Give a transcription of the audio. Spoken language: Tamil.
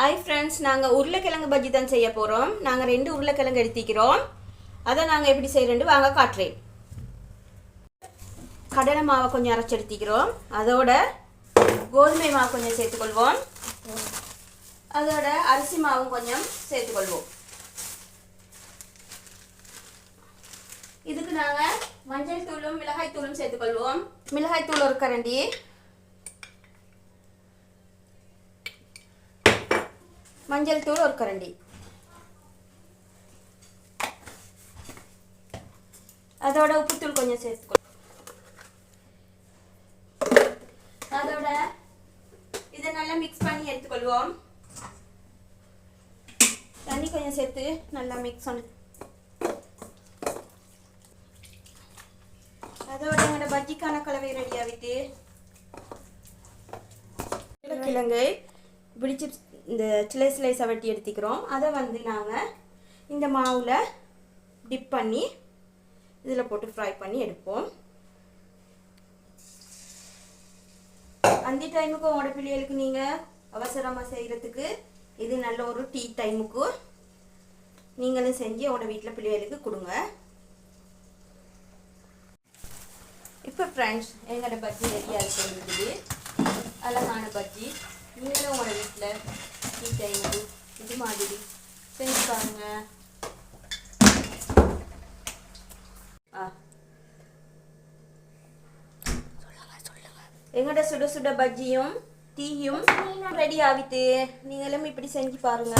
ஹாய் ஃப்ரெண்ட்ஸ் நாங்கள் உருளைக்கிழங்கு பஜ்ஜி தான் செய்ய போகிறோம் நாங்கள் ரெண்டு உருளைக்கிழங்கு எடுத்திக்கிறோம் அதை நாங்கள் எப்படி செய்கிறேன் வாங்க காட்டுறேன். கடலை மாவை கொஞ்சம் அரைச்சி எடுத்திக்கிறோம் அதோட கோதுமை மாவு கொஞ்சம் சேர்த்துக்கொள்வோம். அதோட அரிசி மாவும் கொஞ்சம் சேர்த்துக்கொள்வோம். இதுக்கு நாங்கள் மஞ்சள் தூளும் மிளகாய் தூளும் சேர்த்துக்கொள்வோம். மிளகாய் தூள் ஒரு கரண்டி. மஞ்சள் தூள் ஒரு கரண்டி. அதோட உப்புத்தூள் கொஞ்சம் சேர்த்துக்கோ. அதோட இதை நல்லா மிக்ஸ் பண்ணி எடுத்துக்கொள்வோம். தண்ணி கொஞ்சம் சேர்த்து நல்லா மிக்ஸ் பண்ணி. அதோட எங்களோட பஜ்ஜிக்கான கலவை ரெடி ஆகிட்டு. கிழங்கு. பிடிச்சி இந்த சிலை சிலைஸை வெட்டி எடுத்துக்கிறோம். அதை வந்து நாங்கள் இந்த மாவில் டிப் பண்ணி இதில் போட்டு ஃப்ரை பண்ணி எடுப்போம். அந்த டைமுக்கு உங்களோட பிள்ளைகளுக்கு நீங்கள் அவசரமாக செய்கிறதுக்கு இது நல்ல ஒரு டீ டைமுக்கு நீங்களும் செஞ்சு உங்களோட வீட்டில் பிள்ளைகளுக்கு கொடுங்க. இப்போ ஃப்ரெண்ட்ஸ் எங்களோட பஜ்ஜி ரெடியாக இருக்குது. அழகான பஜ்ஜி. நீங்களும் உங்களோட வீட்டில் டைமுக்கு இது மாதிரி. செஞ்சு பாருங்க. எங்கட சுட சுட பஜ்ஜியும் டீயும் ரெடி ஆகிட்டு நீங்களும் இப்படி செஞ்சு பாருங்க.